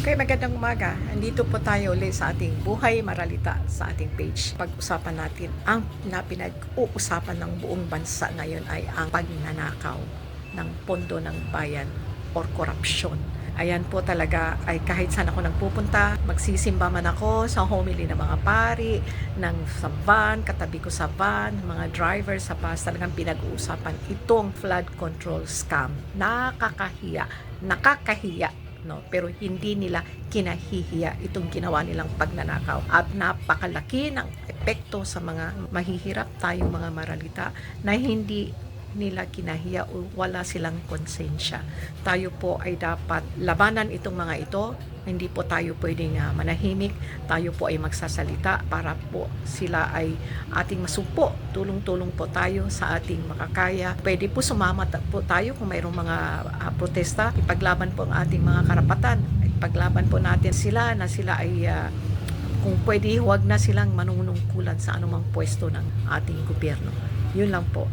Okay, magandang umaga. Andito po tayo ulit sa ating Buhay Maralita sa ating page. Pag-usapan natin ang na pinag-uusapan ng buong bansa ngayon ay ang pagnanakaw ng pondo ng bayan or korupsyon. Ayan po talaga ay kahit saan ako nagpupunta, magsisimba man ako sa homily ng mga pari, ng sa van, katabi ko sa van, mga driver sa bus, talagang pinag-uusapan itong flood control scam. Nakakahiya, nakakahiya no? Pero hindi nila kinahihiya itong ginawa nilang pagnanakaw. At napakalaki ng epekto sa mga mahihirap tayong mga maralita na hindi nila kinahiya o wala silang konsensya. Tayo po ay dapat labanan itong mga ito. Hindi po tayo pwedeng ah, manahimik. Tayo po ay magsasalita para po sila ay ating masumpo. Tulong-tulong po tayo sa ating makakaya. Pwede po sumama po tayo kung mayroong mga ah, protesta. Ipaglaban po ang ating mga karapatan. Ipaglaban po natin sila na sila ay ah, kung pwede huwag na silang manunungkulan sa anumang pwesto ng ating gobyerno. Yun lang po.